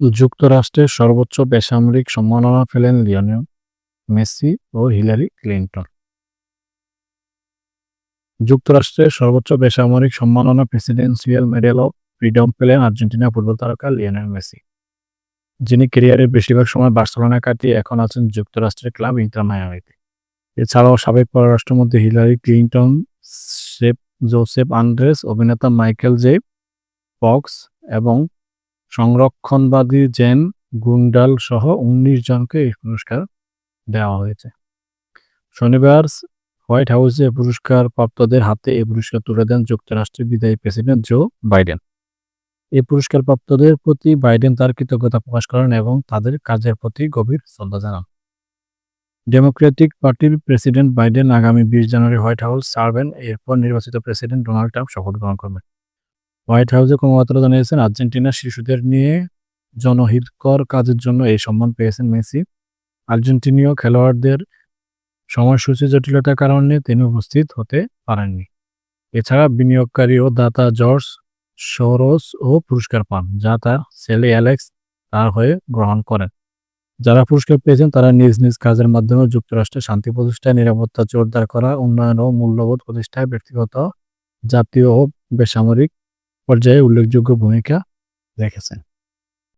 যুক্তরাষ্ট্রের সর্বোচ্চ বেসামরিক সম্মাননা পেলেন লিওনেল মেসি ও হিলারি ক্লিনটন। যুক্তরাষ্ট্রের সর্বোচ্চ বেসামরিক সম্মাননা প্রেসিডেন্সিয়াল মেডেল অফ ফ্রিডম পেলেন আর্জেন্টিনা ফুটবল তারকা লিওনেল মেসি, যিনি ক্যারিয়ারের বেশিরভাগ সময় বার্সেলোনা কাটিয়ে এখন আছেন যুক্তরাষ্ট্রের ক্লাব ইন্টার মায়ামিতে। এছাড়াও সাবেক পররাষ্ট্রমন্ত্রী Hillary Clinton, shape, Joseph Andres অভিনেতা মাইকেল জে, ফক্স এবং সংরক্ষণবাদী জেন গুন্ডাল সহ উনিশ জনকে এই পুরস্কার দেওয়া হয়েছে। শনিবার হোয়াইট হাউসে পুরস্কার প্রাপ্তদের হাতে এই পুরস্কার তুলে দেন যুক্তরাষ্ট্রের বিদায়ী প্রেসিডেন্ট জো বাইডেন। এই পুরস্কার প্রাপ্তদের প্রতি বাইডেন তার কৃতজ্ঞতা প্রকাশ করেন এবং তাদের কাজের প্রতি গভীর শ্রদ্ধা জানান। ডেমোক্রেটিক পার্টির প্রেসিডেন্ট বাইডেন আগামী বিশ জানুয়ারি হোয়াইট হাউস ছাড়বেন এরপর নির্বাচিত প্রেসিডেন্ট ডোনাল্ড ট্রাম্প শপথ গ্রহণ করবেন। হোয়াইট হাউসে কর্মকর্তারা জানিয়েছেন আর্জেন্টিনার শিশুদের নিয়ে জনহিতকর কাজের জন্য এই সম্মান পেয়েছেন মেসি। আর্জেন্টিনীয় খেলোয়াড়দের সময়সূচি জটিলতার কারণে তিনি উপস্থিত হতে পারেননি। এছাড়া বিনিয়োগকারী ও দাতা জর্জ সরোস ও পুরস্কার পান, যা তার ছেলে অ্যালেক্স তার হয়ে গ্রহণ করেন। যারা পুরস্কার পেয়েছেন, তারা নিজ নিজ কাজের মাধ্যমে যুক্তরাষ্ট্রের শান্তি প্রতিষ্ঠায় নিরাপত্তা জোরদার করা, উন্নয়ন ও মূল্যবোধ প্রতিষ্ঠায় ব্যক্তিগত, জাতীয় ও বেসামরিক পর্যায়ে উল্লেখযোগ্য ভূমিকা রেখেছেন